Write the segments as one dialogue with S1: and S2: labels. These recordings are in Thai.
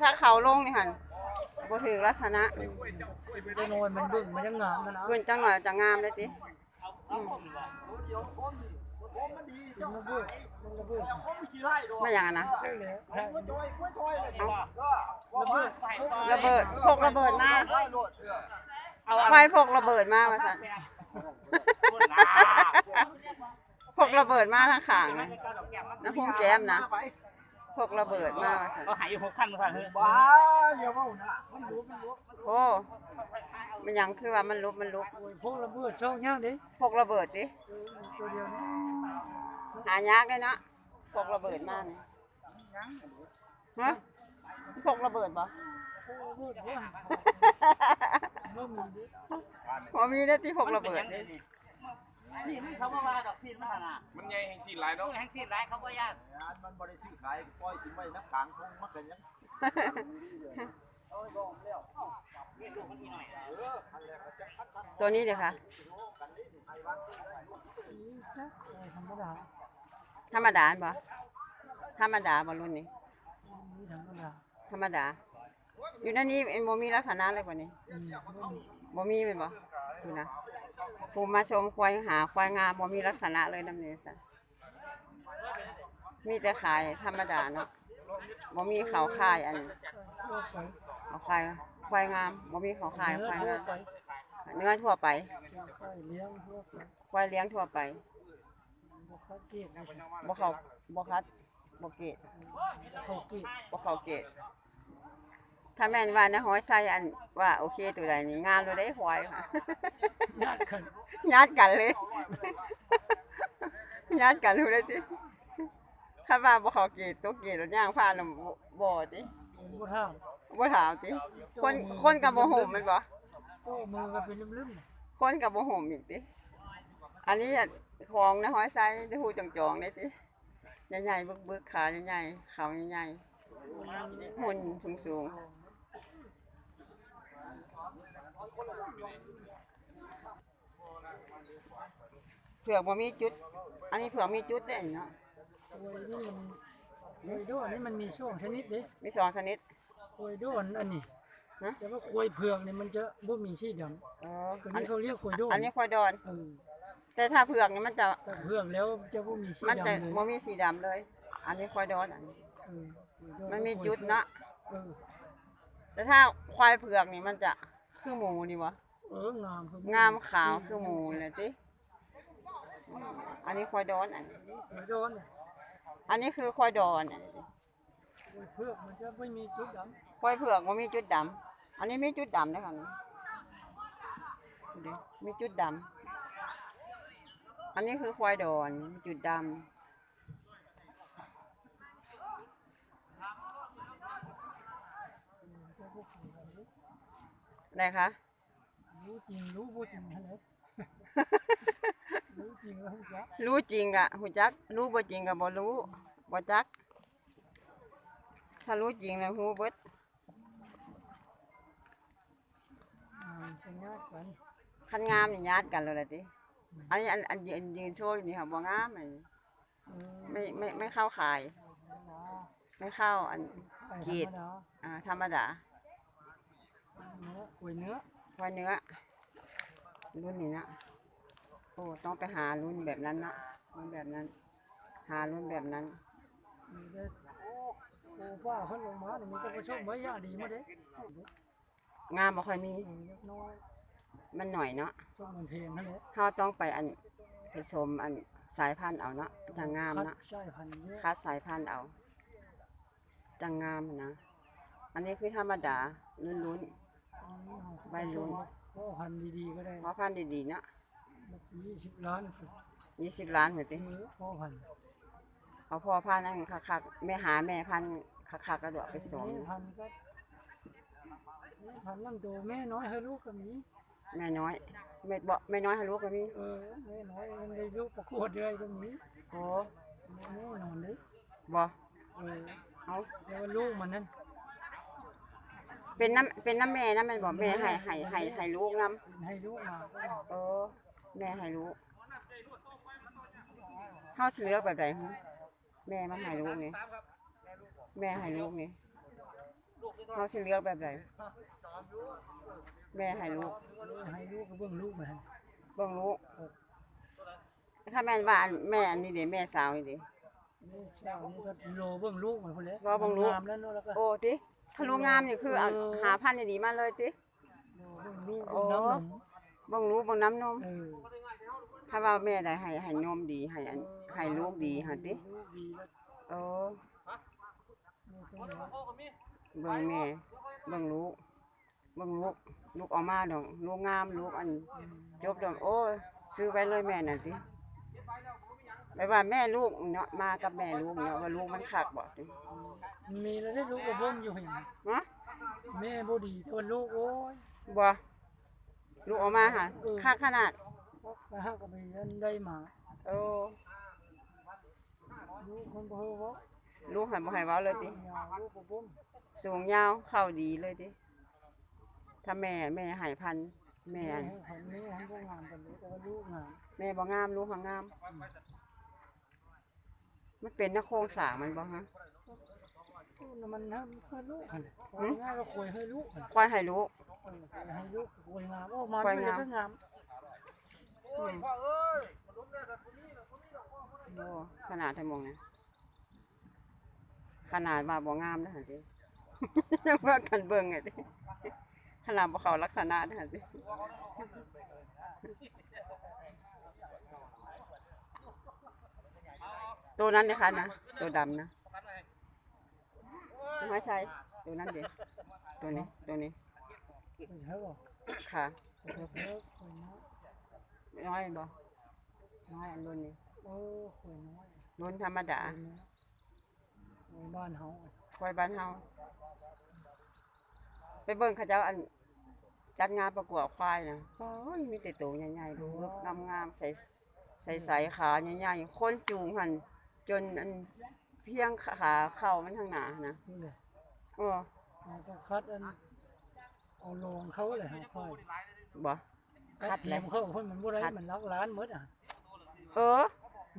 S1: ถ้าเขาลงนี่หั่นบ่ถือลักษณะ
S2: จะนอนมันบึ้งมันยังงามมันนะ
S1: เพิ่นจังหน่อยจะงามเลยติ
S2: มันบึ้งมันระเบิด
S1: ไม่อย่างนั้นนะ
S2: ใช่เลย
S1: ระเบิดพกระเบิดมาไฟพกระเบิดมาว่าซั่นพกระเบิดมาทางข้างนะนะพุ่มแก้มนะ พกระเบิดมาว่าซั่น
S3: ก็หายอยู่หกขั้นค่ะเฮ้ย
S2: ว้าอย่าว่านะมันรู้มันรู้
S1: โอ้มันหยังคือว่ามันลุกมันลุก
S2: โอ้ยพวกระเบิดช่องย่างดิ
S1: พกระเบิดติ
S2: ตัวเดียวนี่
S1: หายากเลยเนาะพกระเบิดมานี่ฮะพกระเบิดบ่
S2: พวกระเบิดว่ามันมีดิ
S1: บ่มีได้ที่พกระเบิด นี่
S3: ที่มันเขาว่าดอกที่มันน่ะ
S4: มันใหญ่แห่งสี่หลาย
S3: ต้อ
S4: เนาะ
S3: งแห่งที่ร้ายเขาบ่ยาก
S5: มันบริสุทธิ์ขายปล่อยกินไว้น้ำขังคงมันก็ยัง
S1: ตัวนี้เดี๋ยวค่ะ
S2: ธรรมดา
S1: ธรรมดาบ่ธรรมดาบ่รุ่นนี้
S2: นี่ธรรมดา
S1: ธรรมดา อยู่ในนี้เอ็นบ่มีลักษณะเลยกว่านี้บ่มีแม่นบ่ดูนะ ผู้มาชมควายหาควายงามบ่มีลักษณะเลยนำนี้ซะมีแต่ขายธรรมดาเนาะบ่มีเขาขายอันเขาขายควายงามบ่มีเขาขายควายงามเนื้อ
S2: ทั่วไป
S1: ควายเลี้ยงทั่วไป
S2: บ่เขาเกลียดนะ
S1: บ่เขาบ่คัดบ่เกต
S2: เขาเกลียด
S1: บ่เขาเกต ถ้าแม่นว่านะห้อยใส่อันว่าโอเคตัวใดนี่งามเลยได้ควายค่ะ
S2: ญาติกัน
S1: ญาติกันเลยญาติกันรู้ได้ติคันว่าบ่เขาเกตตัวเกตรถย่างผ่านน่ะบ่บ่ติ
S2: ผมบ่ถาม
S1: บ่ถามติคนคนก็บ่ฮู้แม่นบ่
S2: โอ้มือก็เป็นลืม
S1: คนก็บ่ฮู้อีกติอันนี้อะของนะห้อยใส่ได้ฮู้จองๆได้ติใหญ่ๆบึกๆขาใหญ่ๆเขาใหญ่ๆหุ่นสูงๆ เผือกบ่มีจุด อันนี้เผือกมีจุดได้เนาะ
S2: ๆโอ้ยนี่มันโอ้ยด้วนนี่มันมีช่วงชนิดดิ
S1: มีสองชนิด
S2: โอ้ยด้วนอันนี้
S1: ฮะ
S2: แต่ว่าควยเผือกเนี่ยมันจะบ่มีสีดำ
S1: อ๋อ
S2: ตัว
S1: อัน
S2: นี้เขาเรียกควยด้วน
S1: อันนี้ควายดอน
S2: เออ
S1: แต่ถ้าเผือกนี่มันจะ
S2: แต่เผือกแล้วจะบ่มีสี
S1: มันจะ
S2: ดำเลย
S1: บ่มีสีดำเลย อันนี้ควายดอนอันนี้
S2: เออควยด้วน
S1: มันมีจุดเนาะ
S2: เออ
S1: แต่ถ้าควายเผือกนี่มันจะ คือหมูนี่วะ
S2: เอองามครับ
S1: งามขาวคือหมูเลยติอันนี้ควายดอนอันนี้
S2: ควยด้วนเนี่ย
S1: อันนี้คือควายดอนอันนี้
S2: ควยเผือกมันจะไม่มีจุดด
S1: ควายเผือกมันมีจุดดำอันนี้มีจุดดำด้วยค่ะนี่ดูดิมีจุดดำอันนี้คือควายดอนมีจุดดำ อะไรคะำ
S2: รู้จริงรู้บ่จริงนั่นแหละรู้จริงแล้วจ้ะ
S1: รู้จริงอะหูจัก รู้บ่จริงก็บ่รู้บ่จัก ถ้ารู้จริงแล้วหูเบิด
S2: อ่าจะญาติกัน
S1: คันงามนี่ญาติกันเลยล่ะติอันนี้อันอันยืนยืนโชว์อยู่นี่ค่ะบ่งามอันนี้
S2: เออ
S1: ไม่ไม่ไม่เข้าขาย ไม่เข้าอัน
S2: ไอ้
S1: กรีด
S2: ธรรมดา
S1: อ่าธรรมดา
S2: เนื้อควยเนื้อ
S1: ไว่าเนื้อ รุ่นนี้นะโอ้ต้องไปหารุ่นแบบนั้นนะรุ่นแบบนั้น หารุ่นแบบนั้น
S2: มีได้โอ้ป้าเขาลงมาเนี่ยมีแต่ประชมไว้ยาดีมาเด้
S1: งามบ่ค่อยมี
S2: เออเล็กน้อย
S1: มันหน่อยเนาะ
S2: ชมมันเพลงนั่นแหละ
S1: เฮาต้องไปอันผสมอันสายพันธุ์เอาเนาะจะงาม
S2: คัด
S1: เนาะ
S2: ใช่พันธุ์เยอะ
S1: คัดสายพันธุ์เอาจะงามนะ อันนี้คือธรรมดาลุ้น ใบลุ้น
S2: พ่อพันธุ์ดีๆก็ได้
S1: ๆเพราะพันธุ์ดีๆเนาะ
S2: ยี่สิบล้าน
S1: ยี่สิบล้านเหมือนติ
S2: เออพ่อพันธุ์
S1: เอาพ่อพันธุ์นั่นคักๆแม่หาแม่พันธุ์คักๆก็เดอกไปสม
S2: แม่พันธุ์ก็แม่พันธุ์นั่งโตแม่น้อยให้ลูกก็มี
S1: แม่น้อยแม่บ่แม่น้อยให้ลูกก็มี
S2: เออแม่น้อยยังได้ลูกประกวดเลยก็มี
S1: โอ้
S2: แม่นอนเลย
S1: บ่
S2: เออ
S1: เอา
S2: แล้วลูกมันนั่น
S1: เป็นน้ำเป็นน้ำแม่น้ำแม่นบ่แม่ให้ให้ให้ให้ลูกน้
S2: ให้ลูกมาก็ำ
S1: เออ แม่ให้ลูกเฮาสิเลือกแบบใดฮะแม่มาให้ลูกนี่แม่ให้ลูกนี่
S3: ลูก
S1: เขาสิเลือกแบบไหนแม่ให้ลูก
S2: ให้ลูกก็เบิ่งลูกมาให้
S1: เบิ่งลูกถ้าแม่นว่าอันแม่อันนี้เด้แม่สาวนี่เด้
S2: นี่เช้านี่ก็โลเบิ่งลูกมันพุ่นแหละ
S1: รอเบิ่งลูก
S2: งามแล้วเนาะแล้วก็
S1: โอ้ติ ถ้าลูกงามนี่คือเอาหาพันธุ์ดีๆมาเลยติ
S2: โลเบิ่งลูก
S1: โอ้
S2: เบิ่งน้ำหนม
S1: เบิ่งลูกเบิ่งน้ำนม
S2: เออ
S1: ถ้าว่าแม่ได้ให้ให้นมดีให้อันให้ลูกดีหั่นติ
S2: ลูกดีแล้ว
S1: โอ้
S2: นี่ตรงนี้
S1: เบิ่งแม่เบิ่งลูกเบิ่งลูกลูกออกมาดอกลูกงามลูกอันจบดอกโอ้ยซื้อไว้เลยแม่น่ะติ แปลว่าแม่ลูกเนาะมากับแม่ลูกเนาะว่าลูกมันคักบ่ติ
S2: มีแล้วได้ลูกก็เบิ่งอยู่เห็น
S1: ฮะ
S2: แม่บ่ดีแต่ว่าลูกโอ้ย
S1: บ่ลูกออกมาค่ะคักขนาด
S2: ไปหาก็ไปเรียนได้มา
S1: โอ้
S2: ลูกมันบ่เฮาเว้า
S1: ลูกหันบ่ให้เว้าเลยติ
S2: ยาวลูกบ่บ่ม
S1: สูงยาวเข้าดีเลยติถ้าแม่แม่ให้พันธุ์แม่อัน
S2: ให้แม่ให้บ่งามกันเลยแต่ว่าลูกงาม
S1: แม่บ่งามลูกหังงาม มันเป็นนักโครงสร้างมันบ่ฮะ
S2: ลูกน่ะมันนะมันคือลูกหั่น
S1: หืม
S2: ง่ายก็คุยให้ลูกหั่น
S1: ควายให้ลูก
S2: เออคุยให้ลูกคุยงามออกมา
S1: คุย
S2: ไม่
S1: งาม
S2: ได้งาม
S1: อืมโอ้ขนาดเท่ามองนะขนาดว่าบ่งามนะหั่นติยังว่ากันเบิ่งไงติขนาดบ่เข้าลักษณะนะหั่นติ ตัวนั้นนะคะนะตัวดำนะไม่ใช่ตัวนั้นเดียวตัวนี้ตัวนี้
S2: ค่ะน้อย
S1: น้อยบ่น้อยอันรุ่นนี้
S2: โอ้คุยน้อย
S1: รุ่นธรรมดา
S2: บ้านเฮา
S1: ควายบ้านเฮาไปเบิ่งเขาเจ้าอันจัดงานประกวดควายนะโอ้ยมีแต่ตัวใหญ่ๆดูงามๆใสใส่ใส่ขาใหญ่ๆคนจูงหัน จนอันเพียงขาเข้ามันทางหน้านะ
S2: นี่แหละ
S1: โอ้
S2: เราก็คัดอันเอาลงเขาเลยฮะค่อย
S1: บ่ คัด
S2: ที
S1: แล้ว
S2: มเขาคนมันบ่ได้
S1: คัด
S2: มันลักล้านหมดอะ
S1: เออ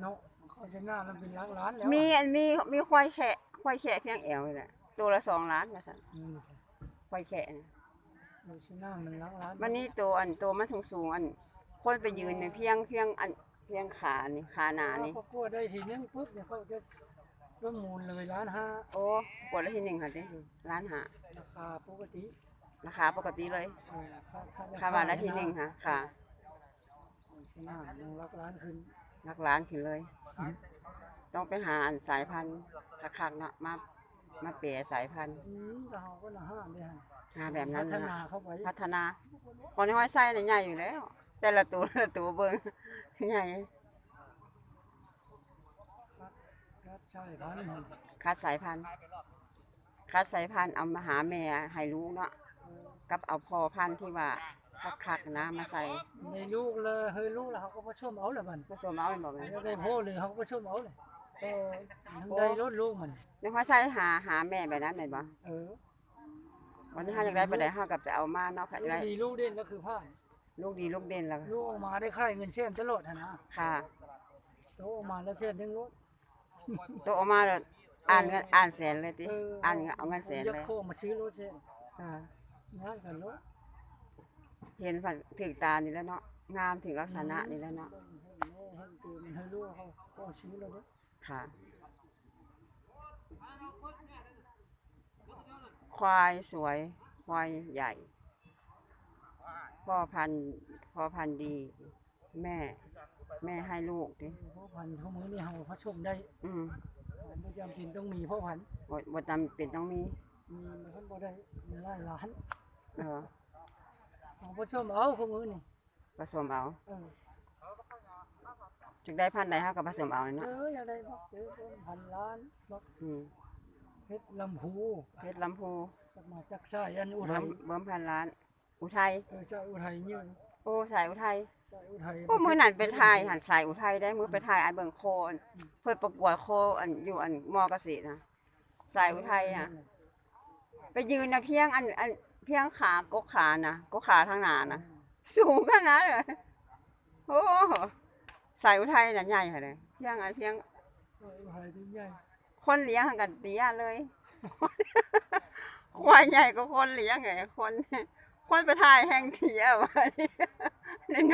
S2: เนาะเขาจะหน้ามันเป็นลักล้านแล้ว
S1: มีอันมีมีควายแขะควายแขะเพียงแอวนี่แหละตัวละสองล้านว่าซั่น
S2: นี่
S1: ควายแขะนะ
S2: ดูสิหน้ามันลักล้าน
S1: มันนี่ตัวอันตัวมันสูงสูงๆอัน คนไปยืนในเพียงเพียงอัน เพียงขานี่ขาหนานี่
S2: เขากลัวได้ทีนึงปุ๊บเนี่ยเขาจะประมูลเลยล้านห้า
S1: โอ้กดละทีหนึ่งค่ะติล้านหา
S2: ราคาปกติ
S1: ราคาปกติเลย
S2: เออค่าค่า
S1: ค่าวันละทีหนึ่งค่ะค่ะ
S2: สิหน้ามันลักล้านขึ้น
S1: นักล้านขึ้นเลย ต้องไปหาอันสายพันธุ์คักๆเนาะมามาเปลี่ยสายพันธุ์
S2: อืมก็เขาก็ละห้าเด้ฮะ
S1: หาแบบนั้น
S2: พัฒ
S1: นะ
S2: นาเข้าไป
S1: พัฒนาคนในห้อยไส้เนี่ยใหญ่อยู่แล้ว แต่ละตัวแต่ละตัวเบิ่งใหญ่
S2: ครับใช่พันธุ์มัน
S1: คัดสายพันธุ์คัดสายพันธุ์เอามาหาแม่ให้ลูกเนาะกับเอาพ่อพันธุ์ที่ว่าคักๆนะมาใส่
S2: ในลูกเลยเฮ้ยลูกแล้วเขาก็ผสมเอาเลยมัน
S1: ผสมเอาให้บอกเลย
S2: แล้วได้พ่อเลยเขาก็ผสมเอาเลย
S1: เออ
S2: ทั้งได้รถลูกมัน
S1: ในห้อยไส้หาหาแม่แบบนั้นแม่นบ่
S2: เออ
S1: วันนี้เฮาอยากได้ปานใดเฮาก็ไปเอามาเนาะค่ะอยาก
S2: ลูก
S1: ได้
S2: ดีลูกเด่นก็คือผ่าน
S1: ลูกดีลูกเด่นแล้ว
S2: ลูกออกมาได้ค่ายเงินเส้นตลอดนะ
S1: ค่ะ
S2: โตออกมาแล้วเส้นถึงรถ
S1: ตัวออกมาแล้วอ่านเงินอ่านแสนเลยติ
S2: เออ
S1: อ่านเงินเอาเงินแสน
S2: ยัก
S1: เลย
S2: โคมาซื้อรถเส้น
S1: ค่ะ
S2: งานกันรถ
S1: เห็นผ่านถึงตานี่แล้วเนาะงามถึงลักษณะนี่แล้วเนาะ
S2: เห็นแม่เห็นตัวมันให้ลูกเขาเขาซื้อแล้วเด้อ
S1: ค่ะควายสวย ควายใหญ่ พ่อพันธุ์พ่อพันธุ์ดี แม่ แม่ให้ลูกดิ
S2: พ่อพันธุ์เขามือนี่เขาผสมได้
S1: อืม
S2: มันบ่จำเป็นต้องมีพ่อพันธุ์
S1: บทบทจำเป็นต้องมี
S2: มีมันก็บ่ได้มันหลายล้าน
S1: เออ
S2: เขาผสมเอาเขามือนี่
S1: ผสมเอา
S2: เออ
S1: จึงได้พันธุ์ใดเฮาก็ผสมเอา
S2: เจ
S1: เนาะ
S2: ออย่างไรบอกเจอเป็นพันล้านบอก
S1: อืม
S2: เพชรลำพู
S1: เพชรลำพู
S2: จากมาจากสายอันอุ
S1: เบิ่
S2: ทั
S1: ม
S2: ย
S1: เบิ่มพันล้าน อุทัย
S2: เออสายอุทัยเนี่ย
S1: โอ้สายอุทัย
S2: สายอุทัย
S1: โอ้มือนั่นไปถ่ายหันสายอุทัยได้มือไปถ่ายอันเบิ่งโคอันเพิ่นประกวดโคอันอยู่อันมอเกษตรนะสายอุทัยอะไปยืนนะเพียงอันอันเพียงขากกขานะกกขาทางหน้านะสูงขนาดเลยโอ้สายอุทัยน่ะใหญ่ค่ะเลยเพียงอันเพียง
S2: สายอุทัยที่ใหญ่
S1: คนเลี้ยงหันกันเตี้ยเลยคควายใหญ่ก็คนเลี้ยงไงคน คนไปถ่ายแห่งเทียวอันนี้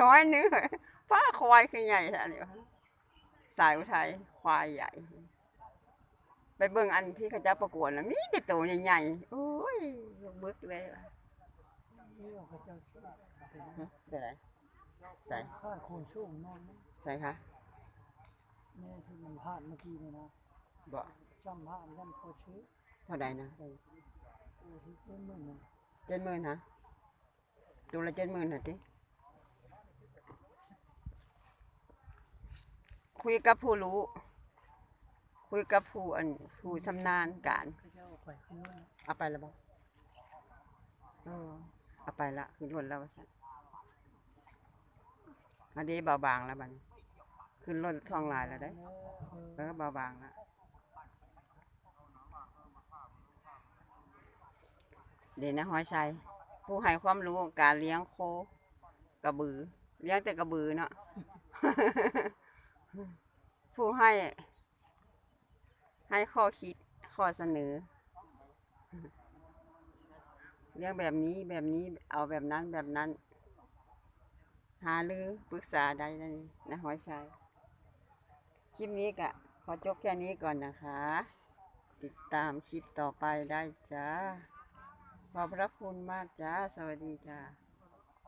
S1: น้อยๆนึงป้าควายคือใหญ่อะไรวะสายอุทัยควายใหญ่ ไปเบิ่งอันที่เขาจะประกวดแล้วมีแต่ตัวใหญ่ๆโอ้ยบึกเลยว่ะ
S2: นี่เราก็จะเชื่อ
S1: ใส่ไหนใส่
S2: ข้าโคนช่วงนอนนะ
S1: ใส่คะ
S2: แม่ที่มันผ่านเมื่อกี้เนี่ยนะ
S1: บ่
S2: จำผ่านยันโคชื่อ
S1: เท่าใดนะ
S2: โอ้ที่เจ้ามึงนะ
S1: เจ็ดหมื่นฮะ ตัวละเจ็ดหมื่นฮะติคุยกับผู้รู้ คุยกับผู้อันผู้ชำนาญการ
S2: ก็จะเอาไป
S1: แล้วบ่เออเอาไปละขึ้นแล้วสันอันนี้เบาบางแล้วบันขึ้นรถทองลายแล้วได้
S2: แล้ว
S1: เออเบาบางแล้วเดี๋ยวนะหอยชัย ผู้ให้ความรู้การเลี้ยงโค กระบือ เลี้ยงแต่กระบือเนาะ ผู้ให้ ให้ข้อคิดข้อเสนอ เลี้ยงแบบนี้แบบนี้เอาแบบนั้นแบบนั้น หารือปรึกษาได้เลยนะหอยชัยคลิปนี้ก็ขอจบแค่นี้ก่อนนะคะ ติดตามคลิปต่อไปได้จ้า ขอบพระคุณมากจ้า สวัสดีจ้า